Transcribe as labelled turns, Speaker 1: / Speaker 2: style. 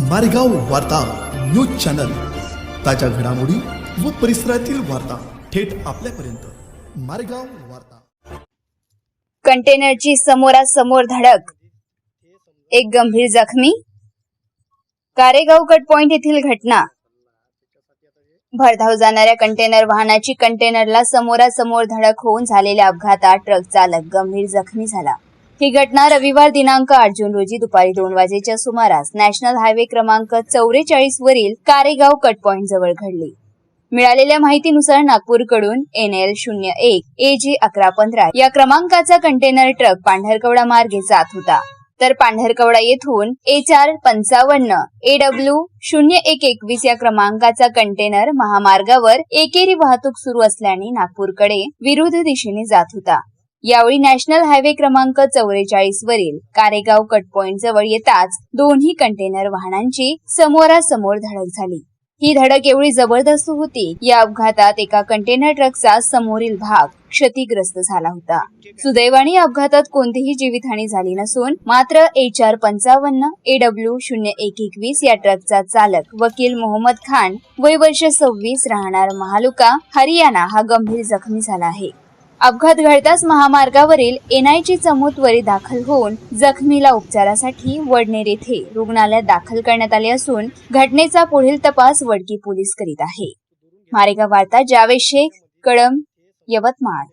Speaker 1: मारेगाव वार्ता news channel. ताज्या घडामोडी व परिसरातील वार्ता थेट आपल्यापर्यंत. मारेगाव वार्ता.
Speaker 2: कंटेनरची समोरासमोर धडक. एक गंभीर जखमी. कारेगाव कट पॉइंट येथील घटना. भरधाव जाणाऱ्या कंटेनर वाहनाची कंटेनरला समोरासमोर धडक होऊन झालेल्या अपघातात ट्रक चालक गंभीर जखमी झाला. ही घटना रविवार दिनांक आठ जून रोजी दुपारी दोन वाजेच्या सुमारास नॅशनल हायवे क्रमांक चौवेचाळीस वरील कारेगाव कट पॉइंट जवळ घडली. मिळालेल्या माहितीनुसार नागपूरकडून एन एल शून्य एक ए जे अकरा पंधरा या क्रमांकाचा कंटेनर ट्रक पांढरकवडा मार्गे जात होता. तर पांढरकवडा येथून ए चार पंचावन्न ए डब्ल्यू शून्य एक एकवीस या क्रमांकाचा कंटेनर महामार्गावर एकेरी वाहतूक सुरू असल्याने नागपूरकडे विरुद्ध दिशेने जात होता. यावेळी नॅशनल हायवे क्रमांक चौवेचाळीस वरील कारेगाव कट पॉइंट जवळ येताच दोन्ही कंटेनर वाहनांची समोरासमोर धडक झाली. ही धडक एवढी जबरदस्त होती या अपघातात एका कंटेनर ट्रकचा समोरील भाग क्षतिग्रस्त झाला होता. सुदैवाने या अपघातात कोणतीही जीवितहानी झाली नसून मात्र एच आर पंचावन्न ए डब्ल्यू शून्य एक एकवीस या ट्रकचा चालक वकील मोहम्मद खान वय वर्ष सव्वीस राहणार महालुका हरियाणा हा गंभीर जखमी झाला आहे. अपघात घडताच महामार्गावरील एनआयची चमू त्वरित दाखल होऊन जखमीला उपचारासाठी वडनेर येथे रुग्णालयात दाखल करण्यात आले असून घटनेचा पुढील तपास वडकी पोलीस करीत आहे. मारेगाव वार्ता जावेद शेख कळम यवतमाळ.